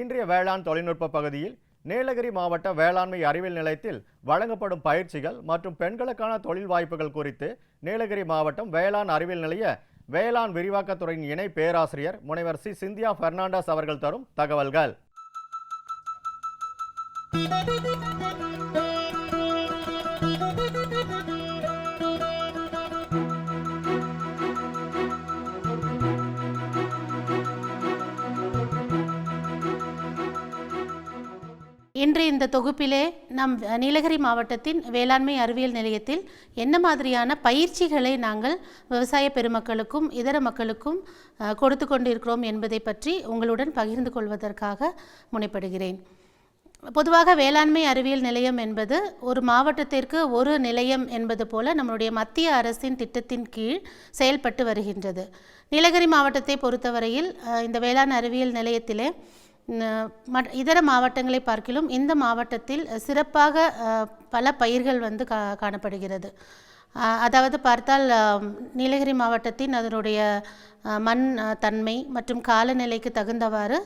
இன்றைய வேளாண் தொழில்நுட்ப பகுதியில் நீலகிரி மாவட்ட வேளாண்மை அறிவியல் நிலையத்தில் வழங்கப்படும் பயிற்சிகள் மற்றும் பெண்களுக்கான தொழில் வாய்ப்புகள் குறித்து நீலகிரி மாவட்டம் வேளாண் அறிவியல் நிலைய வேளாண் விரிவாக்கத்துறையின் இணை பேராசிரியர் முனைவர் சி. சிந்தியா பெர்னாண்டஸ் அவர்கள் தரும் தகவல்கள். இன்று இந்த தொகுப்பிலே நம் நீலகிரி மாவட்டத்தின் வேளாண்மை அறிவியல் நிலையத்தில் என்ன மாதிரியான பயிற்சிகளை நாங்கள் விவசாய பெருமக்களுக்கும் இதர மக்களுக்கும் கொடுத்து கொண்டிருக்கிறோம் என்பதை பற்றி உங்களுடன் பகிர்ந்து கொள்வதற்காக முனைப்படுகிறேன். பொதுவாக வேளாண்மை அறிவியல் நிலையம் என்பது ஒரு மாவட்டத்திற்கு ஒரு நிலையம் என்பது போல நம்மளுடைய மத்திய அரசின் திட்டத்தின் கீழ் செயல்பட்டு வருகின்றது. நீலகிரி மாவட்டத்தை பொறுத்தவரையில் இந்த வேளாண் அறிவியல் நிலையத்திலே இதர மாவட்டங்களை பார்க்கிலும் இந்த மாவட்டத்தில் சிறப்பாக பல பயிர்கள் வந்து கா காணப்படுகிறது. அதாவது பார்த்தால் நீலகிரி மாவட்டத்தின் அதனுடைய மண் தன்மை மற்றும் காலநிலைக்கு தகுந்தவாறு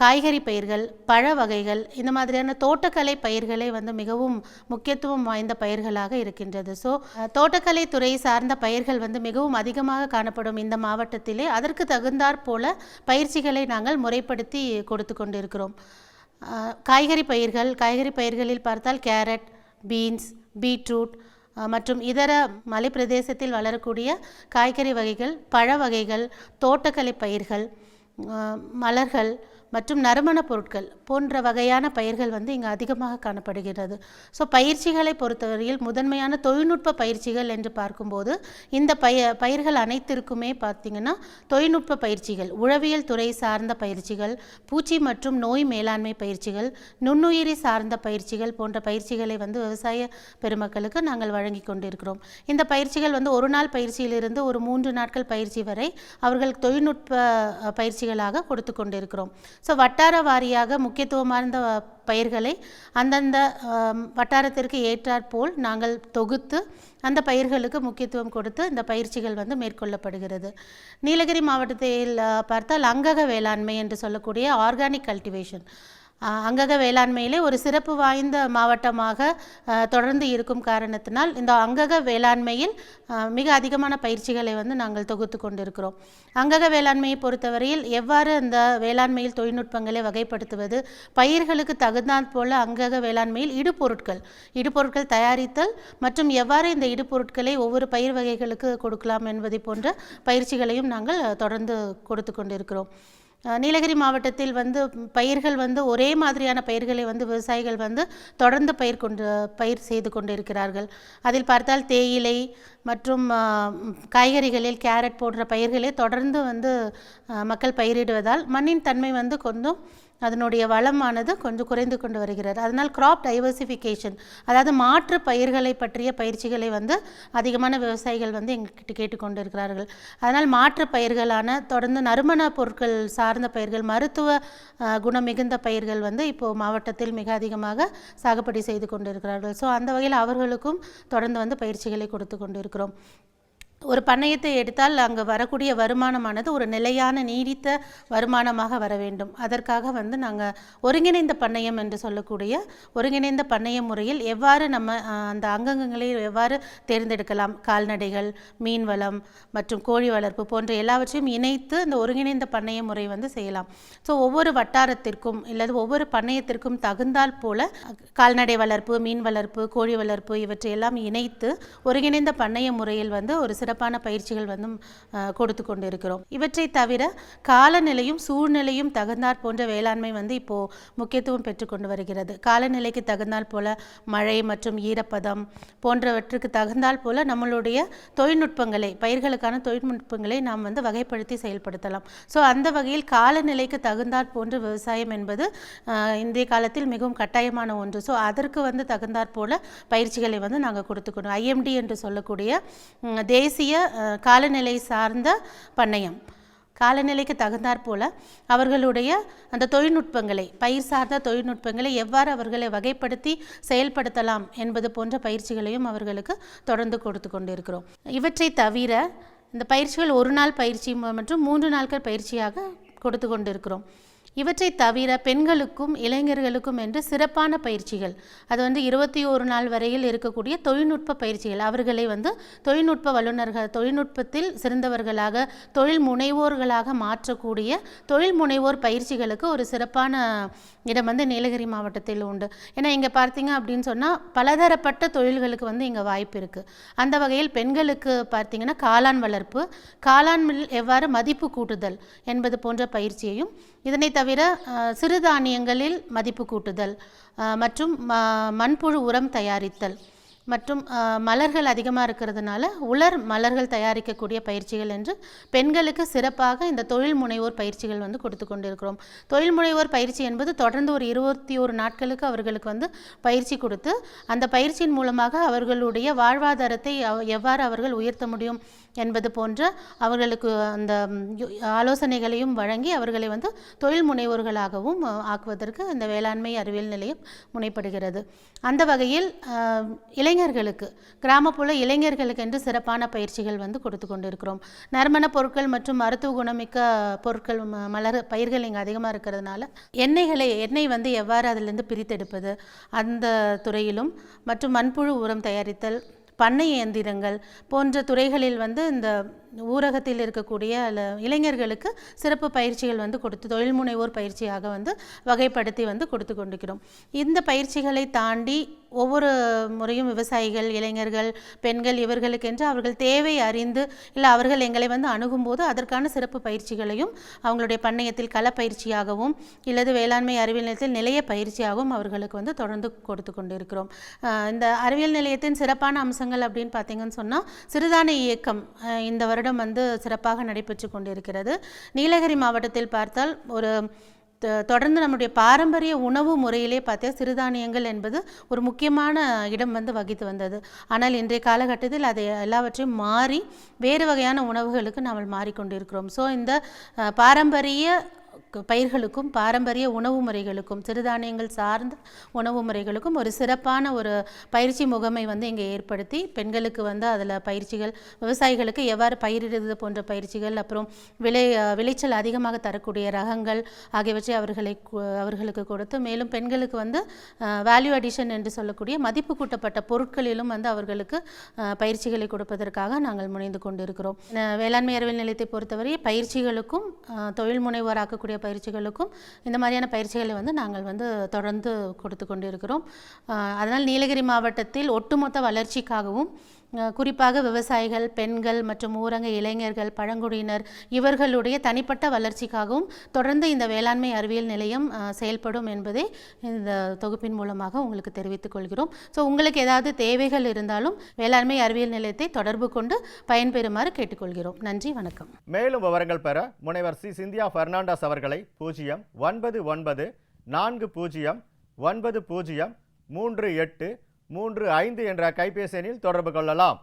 காய்கறி பயிர்கள் பழ வகைகள் இந்த மாதிரியான தோட்டக்கலை பயிர்களை வந்து மிகவும் முக்கியத்துவம் வாய்ந்த பயிர்களாக இருக்கின்றது. ஸோ தோட்டக்கலை துறை சார்ந்த பயிர்கள் வந்து மிகவும் அதிகமாக காணப்படும் இந்த மாவட்டத்திலே. அதற்கு தகுந்தாற் போல பயிற்சிகளை நாங்கள் முறைப்படுத்தி கொடுத்து கொண்டிருக்கிறோம். காய்கறி பயிர்கள் காய்கறி பயிர்களில் பார்த்தால் கேரட் பீன்ஸ் பீட்ரூட் மற்றும் இதர மலைப்பிரதேசத்தில் வளரக்கூடிய காய்கறி வகைகள் பழ வகைகள் தோட்டக்கலை பயிர்கள் மலர்கள் மற்றும் நறுமணப் பொருட்கள் போன்ற வகையான பயிர்கள் வந்து இங்கே அதிகமாக காணப்படுகிறது ஸோ பயிற்சிகளை பொறுத்தவரையில் முதன்மையான தொழில்நுட்ப பயிற்சிகள் என்று பார்க்கும்போது இந்த பய பயிர்கள் அனைத்திற்குமே பார்த்திங்கன்னா தொழில்நுட்ப பயிற்சிகள் உழவியல் துறை சார்ந்த பயிற்சிகள் பூச்சி மற்றும் நோய் மேலாண்மை பயிற்சிகள் நுண்ணுயிரி சார்ந்த பயிற்சிகள் போன்ற பயிற்சிகளை வந்து விவசாய பெருமக்களுக்கு நாங்கள் வழங்கி கொண்டிருக்கிறோம். இந்த பயிற்சிகள் வந்து ஒரு நாள் பயிற்சியிலிருந்து ஒரு மூன்று நாட்கள் பயிற்சி வரை அவர்கள் தொழில்நுட்ப பயிற்சிகளாக கொடுத்து கொண்டிருக்கிறோம். ஸோ வட்டார வாரியாக முக்கியத்துவம் வாய்ந்த பயிர்களை அந்தந்த வட்டாரத்திற்கு ஏற்றாற்போல் நாங்கள் தொகுத்து அந்த பயிர்களுக்கு முக்கியத்துவம் கொடுத்து இந்த பயிற்சிகள் வந்து மேற்கொள்ளப்படுகிறது. நீலகிரி மாவட்டத்தில் பார்த்தால் அங்கக வேளாண்மை என்று சொல்லக்கூடிய ஆர்கானிக் கல்டிவேஷன். அங்கக வேளாண்மையிலே ஒரு சிறப்பு வாய்ந்த மாவட்டமாக தொடர்ந்து இருக்கும் காரணத்தினால் இந்த அங்கக வேளாண்மையில் மிக அதிகமான பயிற்சிகளை வந்து நாங்கள் தொகுத்து கொண்டிருக்கிறோம். அங்கக வேளாண்மையை பொறுத்தவரையில் எவ்வாறு அந்த வேளாண்மையில் தொழில்நுட்பங்களை வகைப்படுத்துவது பயிர்களுக்கு தகுந்தாற் போல அங்கக வேளாண்மையில் இடுபொருட்கள் இடுபொருட்கள் தயாரித்தல் மற்றும் எவ்வாறு இந்த இடுபொருட்களை ஒவ்வொரு பயிர் வகைகளுக்கு கொடுக்கலாம் என்பதை போன்ற பயிற்சிகளையும் நாங்கள் தொடர்ந்து கொடுத்து கொண்டிருக்கிறோம். நீலகிரி மாவட்டத்தில் வந்து பயிர்கள் வந்து ஒரே மாதிரியான பயிர்களை வந்து விவசாயிகள் வந்து தொடர்ந்து பயிர் கொண்டு பயிர் செய்து கொண்டிருக்கிறார்கள். அதில் பார்த்தால் தேயிலை மற்றும் காய்கறிகளில் கேரட் போன்ற பயிர்களை தொடர்ந்து வந்து மக்கள் பயிரிடுவதால் மண்ணின் தன்மை வந்து கொஞ்சம் அதனுடைய வளமானது கொஞ்சம் குறைந்து கொண்டு வருகிறது. அதனால் கிராப் டைவர்சிஃபிகேஷன் அதாவது மாற்று பயிர்களை பற்றிய பயிற்சிகளை வந்து அதிகமான விவசாயிகள் வந்து எங்ககிட்ட கேட்டுக்கொண்டு இருக்கிறார்கள் அதனால் மாற்று பயிர்களான தொடர்ந்து நறுமண பொருட்கள் சார்ந்த பயிர்கள் மருத்துவ குணம் மிகுந்த பயிர்கள் வந்து இப்போது மாவட்டத்தில் மிக அதிகமாக சாகுபடி செய்து கொண்டு இருக்கிறார்கள் ஸோ அந்த வகையில் அவர்களுக்கும் தொடர்ந்து வந்து பயிற்சிகளை கொடுத்து கொண்டு இருக்கிறோம் ஒரு பண்ணையத்தை எடுத்தால் அங்கு வரக்கூடிய வருமானமானது ஒரு நிலையான நீடித்த வருமானமாக வர வேண்டும். அதற்காக வந்து நாங்கள் ஒருங்கிணைந்த பண்ணையம் என்று சொல்லக்கூடிய ஒருங்கிணைந்த பண்ணைய முறையில் எவ்வாறு நம்ம அந்த அங்கங்களை எவ்வாறு தேர்ந்தெடுக்கலாம்? கால்நடைகள் மீன் வளம் மற்றும் கோழி வளர்ப்பு போன்ற எல்லாவற்றையும் இணைத்து இந்த ஒருங்கிணைந்த பண்ணைய முறை வந்து செய்யலாம். ஸோ ஒவ்வொரு வட்டாரத்திற்கும் இல்லது ஒவ்வொரு பண்ணையத்திற்கும் தகுந்தால் போல கால்நடை வளர்ப்பு மீன் வளர்ப்பு கோழி வளர்ப்பு இவற்றை எல்லாம் இணைத்து ஒருங்கிணைந்த பண்ணைய முறையில் வந்து ஒரு சிறப்பான பயிற்சிகள் வந்து கொடுத்து கொண்டு இருக்கிறோம் இவற்றை தவிர காலநிலையும் சூழ்நிலையும் தகுந்தாற் போன்ற வேளாண்மை வந்து இப்போ முக்கியத்துவம் பெற்றுக்கொண்டு வருகிறது. காலநிலைக்கு தகுந்தால் போல மழை மற்றும் ஈரப்பதம் போன்றவற்றுக்கு தகுந்தால் போல நம்மளுடைய தொழில்நுட்பங்களை பயிர்களுக்கான தொழில்நுட்பங்களை நாம் வந்து வகைப்படுத்தி செயல்படுத்தலாம். ஸோ அந்த வகையில் காலநிலைக்கு தகுந்தாற் போன்ற விவசாயம் என்பது இந்திய இன்றைய காலத்தில் மிகவும் கட்டாயமான ஒன்று. ஸோ அதற்கு வந்து தகுந்தாற் போல பயிற்சிகளை வந்து நாங்கள் கொடுத்துக்கணும். ஐஎம்டி என்று சொல்லக்கூடிய தேச தேசிய காலநிலை சார்ந்த பண்ணையம். காலநிலைக்கு தகுந்தாற் போல அவர்களுடைய அந்த தொழில்நுட்பங்களை பயிர் சார்ந்த தொழில்நுட்பங்களை எவ்வாறு அவர்களை வகைப்படுத்தி செயல்படுத்தலாம் என்பது போன்ற பயிற்சிகளையும் அவர்களுக்கு தொடர்ந்து கொடுத்து கொண்டிருக்கிறோம். இவற்றை தவிர இந்த பயிற்சிகள் ஒரு நாள் பயிற்சி மற்றும் மூன்று நாட்கள் பயிற்சியாக கொடுத்து கொண்டிருக்கிறோம். இவற்றை தவிர பெண்களுக்கும் இளைஞர்களுக்கும் என்று சிறப்பான பயிற்சிகள். அது வந்து இருபத்தி ஒரு நாள் வரையில் இருக்கக்கூடிய தொழில்நுட்ப பயிற்சிகள். அவர்களை வந்து தொழில்நுட்ப வல்லுநர்கள் தொழில்நுட்பத்தில் சிறந்தவர்களாக தொழில் முனைவோர்களாக மாற்றக்கூடிய தொழில் முனைவோர் பயிற்சிகளுக்கு ஒரு சிறப்பான இடம் வந்து நீலகிரி மாவட்டத்தில் உண்டு. ஏன்னா இங்கே பார்த்தீங்க அப்படின்னு சொன்னால் பலதரப்பட்ட தொழில்களுக்கு வந்து இங்கே வாய்ப்பு இருக்குது அந்த வகையில் பெண்களுக்கு பார்த்தீங்கன்னா காளான் வளர்ப்பு காளான் எவ்வாறு மதிப்பு கூட்டுதல் என்பது போன்ற பயிற்சியையும் இதனை தவிர தவிர சிறுதானியங்களில் மதிப்பு கூட்டுதல் மற்றும் ம- மண்புழு உரம் தயாரித்தல் மற்றும் மலர்கள் அதிகமாக இருக்கிறதுனால உலர் மலர்கள் தயாரிக்கக்கூடிய பயிற்சிகள் என்று பெண்களுக்கு சிறப்பாக இந்த தொழில் முனைவோர் பயிற்சிகள் வந்து கொடுத்து கொண்டிருக்கிறோம். தொழில் முனைவோர் பயிற்சி என்பது தொடர்ந்து ஒரு இருபத்தி ஒரு நாட்களுக்கு அவர்களுக்கு வந்து பயிற்சி கொடுத்து அந்த பயிற்சியின் மூலமாக அவர்களுடைய வாழ்வாதாரத்தை எவ்வாறு அவர்கள் உயர்த்த முடியும் என்பது போன்ற அவர்களுக்கு அந்த ஆலோசனைகளையும் வழங்கி அவர்களை வந்து தொழில் முனைவோர்களாகவும் ஆக்குவதற்கு இந்த வேளாண்மை அறிவியல் நிலையம் முனைப்படுகிறது. அந்த வகையில் இளைஞர்களுக்கு கிராமப்புற இளைஞர்களுக்கு என்று சிறப்பான பயிற்சிகள் வந்து கொடுத்து கொண்டிருக்கிறோம். நறுமண பொருட்கள் மற்றும் மருத்துவ குணமிக்க பொருட்கள் ம- மலர் பயிர்கள் இங்கே அதிகமாக இருக்கிறதுனால எண்ணெய்களை எண்ணெய் வந்து எவ்வாறு அதிலிருந்து பிரித்தெடுப்பது? அந்த துறையிலும் மற்றும் மண்புழு உரம் தயாரித்தல் பண்ணை இயந்திரங்கள் போன்ற துறைகளில் வந்து இந்த ஊரகத்தில் இருக்கக்கூடிய இளைஞர்களுக்கு சிறப்பு பயிற்சிகள் வந்து கொடுத்து தொழில் முனைவோர் பயிற்சியாக வந்து வகைப்படுத்தி வந்து கொடுத்து கொண்டிருக்கிறோம். இந்த பயிற்சிகளை தாண்டி ஒவ்வொரு முறையும் விவசாயிகள் இளைஞர்கள் பெண்கள் இவர்களுக்கென்று அவர்கள் தேவை அறிந்து இல்லை அவர்கள் எங்களை வந்து அணுகும்போது அதற்கான சிறப்பு பயிற்சிகளையும் அவங்களுடைய பண்ணையத்தில் கள பயிற்சியாகவும் இல்லது வேளாண்மை அறிவியல் நிலையத்தில் நிலைய பயிற்சியாகவும் அவர்களுக்கு வந்து தொடர்ந்து கொடுத்து கொண்டிருக்கிறோம். இந்த அறிவியல் நிலையத்தின் சிறப்பான அம்சங்கள் அப்படின்னு பார்த்தீங்கன்னு சொன்னால் சிறுதானிய இயக்கம் இந்த வருடம் வந்து சிறப்பாக நடைபெற்று கொண்டிருக்கிறது. நீலகிரி மாவட்டத்தில் பார்த்தால் ஒரு தொடர்ந்து நம்முடைய பாரம்பரிய உணவு முறையிலே பார்த்தா சிறுதானியங்கள் என்பது ஒரு முக்கியமான இடம் வந்து வகித்து வந்தது. ஆனால் இன்றைய காலகட்டத்தில் அதை எல்லாவற்றையும் மாறி வேறு வகையான உணவுகளுக்கு நாம் மாறிக்கொண்டிருக்கிறோம். ஸோ இந்த பாரம்பரிய பயிர்களுக்கும் பாரம்பரிய உணவு முறைகளுக்கும் சிறுதானியங்கள் சார்ந்த உணவு முறைகளுக்கும் ஒரு சிறப்பான ஒரு பயிற்சி முகமை வந்து இங்கே ஏற்படுத்தி பெண்களுக்கு வந்து அதில் பயிற்சிகள் விவசாயிகளுக்கு எவ்வாறு பயிரிடுவது போன்ற பயிற்சிகள் அப்புறம் விளை விளைச்சல் அதிகமாக தரக்கூடிய ரகங்கள் ஆகியவற்றை அவர்களை அவர்களுக்கு கொடுத்து மேலும் பெண்களுக்கு வந்து வேல்யூ அடிஷன் என்று சொல்லக்கூடிய மதிப்பு கூட்டப்பட்ட பொருட்களிலும் வந்து அவர்களுக்கு பயிற்சிகளை கொடுப்பதற்காக நாங்கள் முனைந்து கொண்டிருக்கிறோம். வேளாண்மை அறிவியல் நிலையத்தை பொறுத்தவரை பயிற்சிகளுக்கும் தொழில் முனைவோராக்கக்கூடிய பயிற்சிகளுக்கும் இந்த மாதிரியான பயிற்சிகளை வந்து நாங்கள் வந்து தொடர்ந்து கொடுத்து கொண்டிருக்கிறோம். அதனால் நீலகிரி மாவட்டத்தில் ஒட்டுமொத்த வளர்ச்சிக்காகவும் குறிப்பாக விவசாயிகள் பெண்கள் மற்றும் ஊரக இளைஞர்கள் பழங்குடியினர் இவர்களுடைய தனிப்பட்ட வளர்ச்சிக்காகவும் தொடர்ந்து இந்த வேளாண்மை அறிவியல் நிலையம் செயல்படும் என்பதை இந்த தொகுப்பின் மூலமாக உங்களுக்கு தெரிவித்துக் கொள்கிறோம். ஸோ உங்களுக்கு ஏதாவது தேவைகள் இருந்தாலும் வேளாண்மை அறிவியல் நிலையத்தை தொடர்பு கொண்டு பயன்பெறுமாறு கேட்டுக்கொள்கிறோம் நன்றி வணக்கம். மேலும் விவரங்கள் பெற முனைவர் சி. சிந்தியா பெர்னாண்டஸ் அவர்கள் பூஜ்ஜியம் ஒன்பது ஒன்பது நான்கு பூஜ்ஜியம் ஒன்பது பூஜ்ஜியம் மூன்று எட்டு மூன்று ஐந்து என்ற கைபேசி எண்ணில் தொடர்பு கொள்ளலாம்.